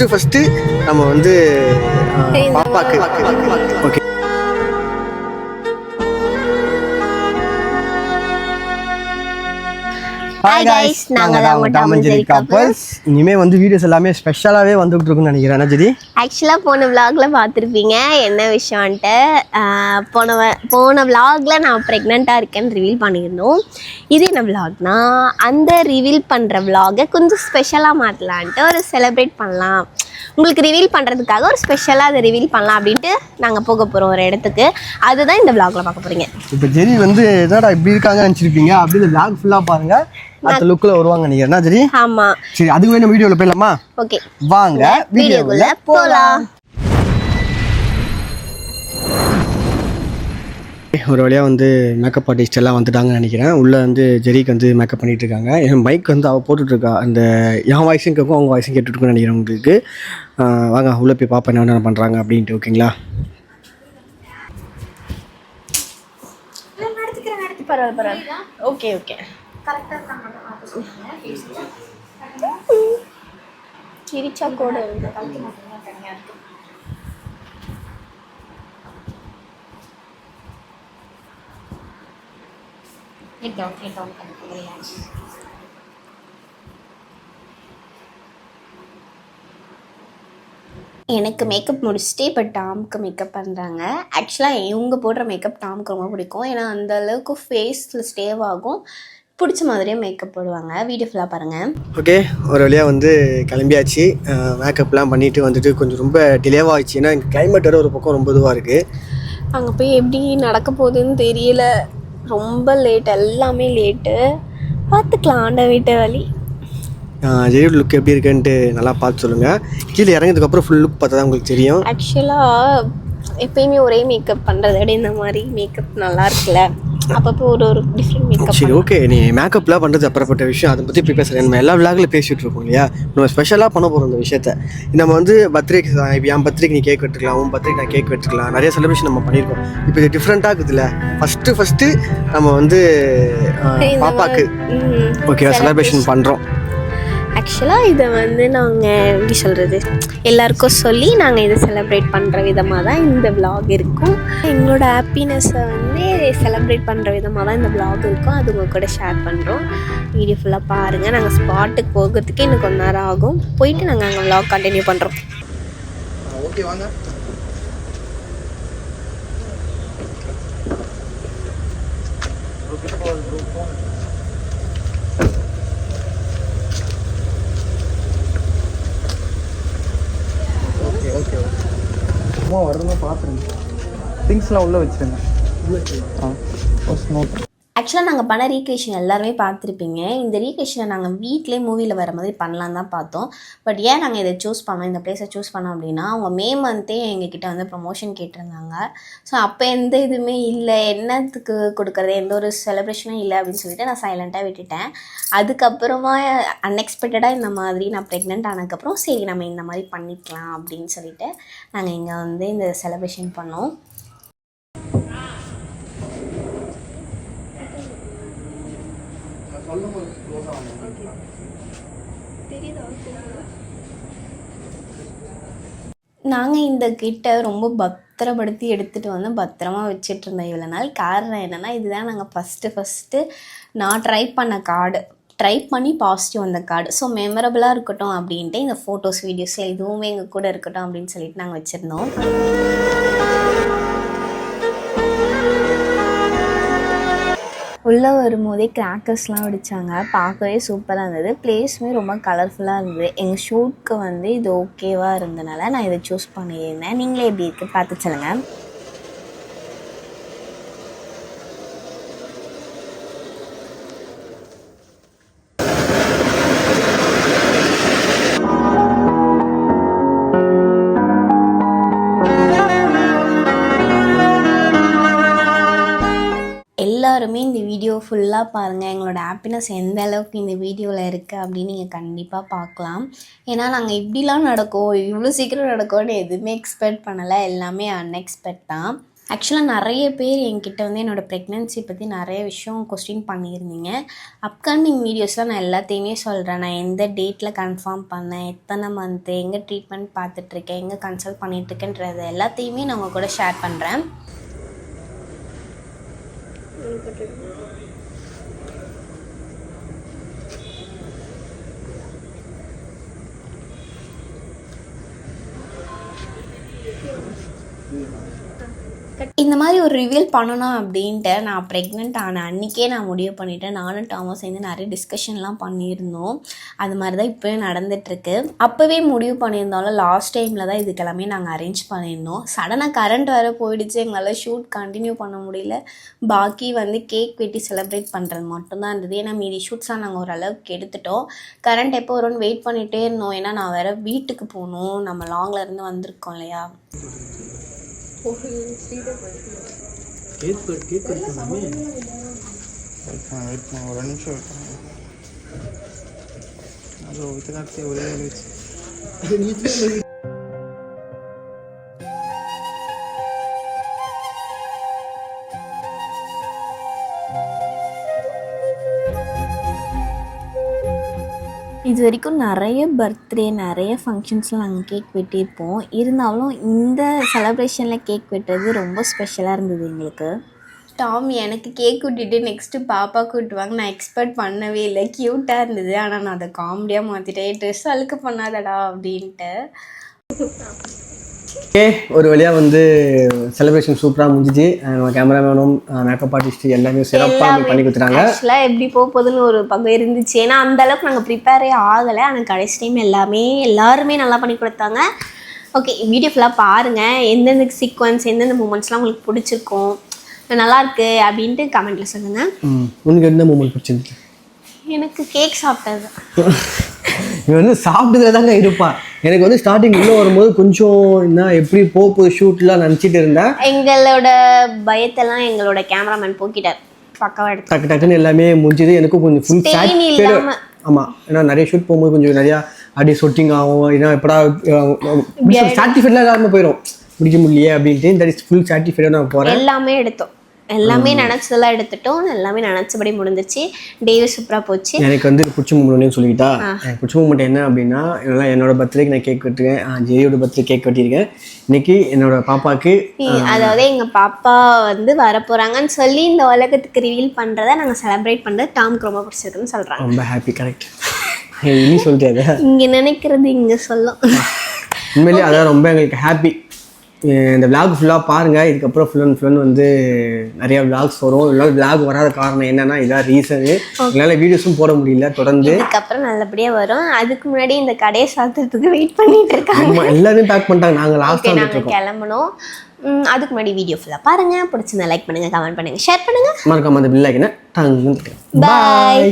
First first நம்ம வந்து பாப்பாக்கு. ஓகே Hi guys, நாங்க தான் உங்க Tom and Jerry couples. இனிமே வந்து வீடியோஸ் எல்லாமே ஸ்பெஷலாகவே வந்துகிட்டு இருக்குன்னு நினைக்கிறேன். ஜெரி ஆக்சுவலாக போன விலாகில் பார்த்துருப்பீங்க. என்ன விஷயம்ன்ட்டு போன போன விலாகில் நான் ப்ரெக்னெண்ட்டாக இருக்கேன்னு ரிவீல் பண்ணியிருந்தோம். இது என்ன விலாக்னா அந்த ரிவீல் பண்ணுற விலாகை கொஞ்சம் ஸ்பெஷலாக மாற்றலான்ட்டு ஒரு செலிப்ரேட் பண்ணலாம். உங்களுக்கு ரிவீல் பண்ணுறதுக்காக ஒரு ஸ்பெஷலாக அதை ரிவீல் பண்ணலாம் அப்படின்ட்டு நாங்கள் போக போகிறோம் ஒரு இடத்துக்கு. அதுதான் இந்த விலாகில் பார்க்க போகிறீங்க இப்போ ஜெரி வந்து என்னடா இப்படி இருக்காங்க நினச்சிருப்பீங்க அப்படி இந்த vlog ஃபுல்லாக பாருங்க. அடுத்த லுக்கில் வருவாங்க நினைக்கிறேன் என்ன ஜெரி? ஆமாம் சரி அதுக்கு நம்ம வீடியோவில் போயிடலாமா? ஓகே வாங்க வீடியோக்குள்ளே போகலாம் ஒரு வழியாக வந்து மேக்கப் ஆர்டிஸ்ட் எல்லாம் வந்துட்டாங்கன்னு நினைக்கிறேன். உள்ளே வந்து ஜெரிக்கு வந்து மேக்கப் பண்ணிட்டு இருக்காங்க. என் மைக் வந்து அவள் போட்டுட்ருக்கா அந்த என் வாய்ஸும் கேட்கும் அவங்க வாய்ஸும் கேட்டுட்ருக்குன்னு நினைக்கிறேன் உங்களுக்கு. வாங்க உள்ளே போய் பார்ப்பேன் என்ன பண்ணுறாங்க அப்படின்ட்டு ஓகேங்களா? பரவாயில்ல பரவாயில்ல. Okay okay. சிரிச்சா கூட. Head down, relax. எனக்கு மேக்கப் முடிச்சுட்டு இப்போ டாம்க்கு மேக்கப் பண்ணுறாங்க ஆக்சுவலாக இவங்க போடுற மேக்கப் டாம்க்கு ரொம்ப பிடிக்கும். ஏன்னா அந்த அளவுக்கு ஃபேஸில் ஸ்டேவ் ஆகும். பிடிச்ச மாதிரியே மேக்கப் போடுவாங்க. வீடியோ ஃபுல்லாக பாருங்கள் ஓகே ஒரு வழியாக வந்து கிளம்பியாச்சு. மேக்கப்லாம் பண்ணிவிட்டு வந்துட்டு கொஞ்சம் ரொம்ப டிலேவாக ஆயிடுச்சு. ஏன்னா இங்கே கிளைமேட் வேறு ஒரு பக்கம் ரொம்ப இதுவாக இருக்குது அங்கே போய் எப்படி நடக்க போகுதுன்னு தெரியல. ரொம்ப லேட் எல்லாமே லேட்டு பார்த்துக்கலாம் ஆண்ட வீட்டு வழி. ஜெரி லுக் எப்படி இருக்குன்ட்டு நல்லா பார்த்து சொல்லுங்கள் கீழே இறங்கினதுக்கப்புறம் ஃபுல் லுக் பார்த்தா தான் உங்களுக்கு தெரியும். ஆக்சுவலாக எப்பயுமே ஒரே மேக்கப் பண்ணுறத விட இந்த மாதிரி மேக்கப் நல்லா இருக்குல்ல. அப்பப்போ ஒரு ஒரு டிஃப்ரெண்ட் மேக்கப் சரி ஓகே நீ மேக்கப்லாம் பண்ணுறது அப்புறப்பட்ட விஷயம். அதை பற்றி இப்போ பேசுகிறேன் நம்ம எல்லா விழாக்களும் பேசிகிட்டு இருக்கோம் இல்லையா? நம்ம ஸ்பெஷலாக பண்ண போகிறோம் இந்த விஷயத்த. நம்ம வந்து பர்த்டேக்கு இப்போ என் பர்த்டேக்கு நீ கேக் வெட்டுக்கலாம் உன் பர்த்டேக்கு நான் கேக் வெட்டுக்கலாம் நிறைய செலிப்ரேஷன் நம்ம பண்ணியிருக்கோம். இப்போ இது டிஃப்ரெண்ட்டாக இருக்குதுல்ல ஃபஸ்ட்டு ஃபஸ்ட்டு நம்ம வந்து பாப்பாக்கு. ஓகே செலிப்ரேஷன் பண்ணுறோம் ஆக்சுவலாக இதை வந்து நாங்கள் எப்படி சொல்கிறது எல்லாருக்கும் சொல்லி நாங்கள் இதை செலிப்ரேட் பண்ணுற விதமாக தான் இந்த vlog இருக்கும். எங்களோட ஹாப்பினஸ்ஸை வந்து செலிப்ரேட் பண்ணுற விதமாக தான் இந்த vlog இருக்கும். அது உங்கள் கூட ஷேர் பண்ணுறோம் வீடியோ ஃபுல்லாக பாருங்கள் நாங்கள் ஸ்பாட்டுக்கு போகிறதுக்கு இன்னும் கொஞ்ச நேரம் ஆகும். போயிட்டு நாங்கள் அங்கே vlog கண்டினியூ பண்ணுறோம் ஓகே வாங்க. ஓகே திங்ஸ்லாம் உள்ளே வச்சுருங்க. ஆ ஆக்சுவலாக நாங்கள் பண்ண ரீக்ரியேஷன் எல்லாருமே பார்த்துருப்பீங்க. இந்த ரீக்ரியேஷனை நாங்கள் வீட்டிலே மூவியில் வர மாதிரி பண்ணலாம் தான் பார்த்தோம். பட் ஏன் நாங்கள் இதை சூஸ் பண்ணோம்? இந்த பிளேஸை சூஸ் பண்ணோம் அப்படின்னா அவங்க மே மந்த்தே எங்ககிட்ட வந்து ப்ரொமோஷன் கேட்டிருந்தாங்க. ஸோ அப்போ எந்த இதுவுமே இல்லை. என்னத்துக்கு கொடுக்குறது? எந்த ஒரு செலிப்ரேஷனும் இல்லை அப்படின்னு சொல்லிட்டு நான் சைலண்ட்டாக விட்டுட்டேன். அதுக்கப்புறமா அன்எக்ஸ்பெக்டடாக இந்த மாதிரி நான் ப்ரெக்னென்ட் ஆனதுக்கப்புறம் சரி நம்ம இந்த மாதிரி பண்ணிக்கலாம் அப்படின்னு சொல்லிட்டு நாங்கள் இங்கே வந்து இந்த செலிப்ரேஷன் பண்ணோம். நாங்கள் இந்த கிட்ட ரொம்ப பத்திரப்படுத்தி எடுத்துகிட்டு வந்து பத்திரமா வச்சிட்டு இருந்தோம் இவ்வளோ நாள். காரணம் என்னென்னா இதுதான் நாங்கள் ஃபஸ்ட்டு ஃபஸ்ட்டு நான் ட்ரை பண்ண கார்டு ட்ரை பண்ணி பாசிட்டிவ் வந்த கார்டு ஸோ மெமரபுளாக இருக்கட்டும் அப்படின்ட்டு இந்த ஃபோட்டோஸ் வீடியோஸில் இதுவுமே எங்கள் கூட இருக்கட்டும் அப்படின்னு சொல்லிட்டு நாங்கள் வச்சுருந்தோம். உள்ளே வரும்போதே கிராக்கர்ஸ்லாம் வெடித்தாங்க பார்க்கவே சூப்பராக இருந்தது. பிளேஸுமே ரொம்ப கலர்ஃபுல்லாக இருந்தது. எங்கள் ஷூட்க்கு வந்து இது ஓகேவாக இருந்தனால நான் இதை சூஸ் பண்ணியிருந்தேன். நீங்களே எப்படி இருக்குது பார்த்து சொல்லுங்கள் எல்லாருமே இந்த வீடியோ ஃபுல்லாக பாருங்கள் எங்களோட ஹாப்பினஸ் எந்த அளவுக்கு இந்த வீடியோவில் இருக்குது அப்படின்னு நீங்கள் கண்டிப்பாக பார்க்கலாம் ஏன்னா நாங்கள் இப்படிலாம் நடக்கும் இவ்வளோ சீக்கிரம் நடக்கும்னு எதுவுமே எக்ஸ்பெக்ட் பண்ணலை. எல்லாமே அன்எக்ஸ்பெக்ட் தான். ஆக்சுவலாக நிறைய பேர் என்கிட்ட வந்து என்னோடய ப்ரெக்னென்சி பற்றி நிறைய விஷயம் கொஸ்டின் பண்ணியிருந்தீங்க. அப்கமிங் வீடியோஸ்லாம் நான் எல்லாத்தையுமே சொல்கிறேன் நான் எந்த டேட்டில் கன்ஃபார்ம் பண்ணேன் எத்தனை மந்த்து எங்கே ட்ரீட்மெண்ட் பார்த்துட்ருக்கேன் எங்கே கன்சல்ட் பண்ணிகிட்ருக்கேன்றது எல்லாத்தையுமே நான் உங்கள் கூட ஷேர் பண்ணுறேன் continue. இந்த மாதிரி ஒரு ரிவீல் பண்ணணும் அப்படின்ட்டு நான் ப்ரெக்னென்ட் ஆன அன்றைக்கே நான் முடிவு பண்ணிட்டேன். நானும் டாமஸ் சேர்ந்து நிறைய டிஸ்கஷன்லாம் பண்ணியிருந்தோம். அது மாதிரி தான் இப்போயும் நடந்துகிட்ருக்கு அப்போவே முடிவு பண்ணியிருந்தாலும் லாஸ்ட் டைமில் தான் இதுக்கெல்லாமே நாங்கள் அரேஞ்ச் பண்ணியிருந்தோம். சடனாக கரண்ட் வேறு போயிடுச்சு. எங்களால் ஷூட் கண்டினியூ பண்ண முடியல. பாக்கி வந்து கேக் வெட்டி செலிப்ரேட் பண்ணுறது மட்டும்தான் இருந்தது. ஏன்னா மீதி ஷூட்ஸ்லாம் நாங்கள் ஓரளவுக்கு எடுத்துட்டோம். கரண்ட் எப்போ வரும்னு வெயிட் பண்ணிகிட்டே இருந்தோம். ஏன்னா நான் வேறு வீட்டுக்கு போகணும். நம்ம லாங்கில் இருந்து வந்திருக்கோம் இல்லையா? வெயிட் பண்ண வெயிட் பண்ண ஒரு நிமிஷம் வெயிட் பண்ண அது வித்தகார்த்தி ஒரே வச்சு. இது வரைக்கும் நிறைய பர்த்டே நிறைய ஃபங்க்ஷன்ஸ்லாம் நாங்கள் கேக் வெட்டியிருப்போம். இருந்தாலும் இந்த செலப்ரேஷனில் கேக் வெட்டுறது ரொம்ப ஸ்பெஷலாக இருந்தது எங்களுக்கு. டாம் எனக்கு கேக் விட்டுட்டு நெக்ஸ்ட்டு பாப்பா கூட்டுவாங்க. நான் எக்ஸ்பெக்ட் பண்ணவே இல்லை. க்யூட்டாக இருந்தது. ஆனால் நான் அதை காமெடியாக மாற்றிட்டேன் ட்ரெஸ் அழுக்கு பண்ணாதடா அப்படின்ட்டு. ஓகே ஒரு வழியாக வந்து செலிப்ரேஷன் சூப்பராக முடிஞ்சிச்சு. நம்ம கேமராமேனும் மேக்கப் ஆர்டிஸ்ட் எல்லாமே சிறப்பாக பண்ணி கொடுத்துட்டாங்க ஆக்சுவலாக எப்படி போக போகுதுன்னு ஒரு பக்கம் இருந்துச்சு. ஏன்னா அந்த அளவுக்கு நாங்கள் ப்ரிப்பேரே ஆகலை. ஆனால் கடைசி டைம் எல்லாமே எல்லாருமே நல்லா பண்ணி கொடுத்தாங்க ஓகே வீடியோ ஃபுல்லாக பாருங்கள் எந்தெந்த சீக்வன்ஸ் எந்தெந்த மூமெண்ட்ஸ்லாம் உங்களுக்கு பிடிச்சிருக்கும்? நல்லா இருக்கு அப்படின்ட்டு கமெண்ட்டில் சொல்லுங்கள் உனக்கு என்ன மூமெண்ட் பிடிச்சிருக்கு எனக்கு கேக் சாப்பிட்டது. இவன் வந்து சாப்பிட்டுதான் தாங்க இருப்பா எனக்கு வந்து ஸ்டார்டிங் உள்ள வரும்போது கொஞ்சம் என்ன எப்படி போகுது ஷூட்லாம் நினச்சிட்டு இருந்தேன். எங்களோட பயத்தெல்லாம் எங்களோட கேமராமேன் போக்கிட்டார். பக்காவாக எடுத்து. டக்கு டக்குன்னு எல்லாமே முடிஞ்சது. எனக்கும் கொஞ்சம் ஃபுல் சாட்டிஸ்ஃபைடு. ஆமாம் ஏன்னா நிறைய ஷூட் போகும்போது கொஞ்சம் நிறையா அப்படியே சொட்டிங் ஆகும். ஏன்னா எப்படா சாட்டிஸ்ஃபைட்லாம் இல்லாமல் போயிடும் முடிக்க முடியலையே அப்படின்ட்டு. தட் இஸ் ஃபுல் சாட்டிஸ்ஃபைடாக நான் போகிறேன் எல்லாமே எடுத்தோம். எல்லாமே நினச்சதெல்லாம் எடுத்துட்டோம். எல்லாமே நினச்சபடி முடிஞ்சிச்சு. டேவே சூப்பராக போச்சு. எனக்கு வந்து பிடிச்ச மூமெண்ட்னு சொல்லிக்கிட்டா எனக்கு பிடிச்ச மூமெண்ட் என்ன அப்படின்னா என்னோட பர்த்டேக்கு நான் கேக் வெட்டிருக்கேன். ஜெயோட பர்த்டே கேக் வெட்டியிருக்கேன் இன்னைக்கு என்னோட பாப்பாக்கு அதாவது எங்க பாப்பா வந்து வரப்போறாங்கன்னு சொல்லி இந்த உலகத்துக்கு ரிவீல் பண்றத நாங்க செலிப்ரேட் பண்றது டாம்க்கு ரொம்ப பிடிச்சிருக்குன்னு சொல்றாங்க. ரொம்ப ஹாப்பி கரெக்ட் நீ சொல்லிட்டே இங்க நினைக்கிறது இங்க சொல்லும். உண்மையிலேயே அதான் ரொம்ப எங்களுக்கு ஹாப்பி இந்த விளாக் ஃபுல்லாக பாருங்கள் இதுக்கப்புறம் ஃபுல் அண்ட் ஃபுல் வந்து நிறைய விளாக்ஸ் வரும். இதெல்லாம் விளாக் வராத காரணம் என்னன்னா இதான் ரீசனு எங்களால் வீடியோஸும் போட முடியல தொடர்ந்து. இதுக்கப்புறம் நல்லபடியா வரும். அதுக்கு முன்னாடி இந்த கடையை சாத்துறதுக்கு வெயிட் பண்ணிட்டு இருக்காங்க. ஆமா எல்லாருமே பேக் பண்ணிட்டாங்க. நாங்கள் ஓகே லாஸ்ட்டாக வந்துட்டு நாங்க இருக்கோம். கிளம்பணும். அதுக்கு முன்னாடி வீடியோ ஃபுல்லா பாருங்க. பிடிச்சிருந்தா லைக் பண்ணுங்க கமெண்ட் பண்ணுங்க ஷேர் பண்ணுங்க. மறக்காம அந்த பில் Bye. பாய்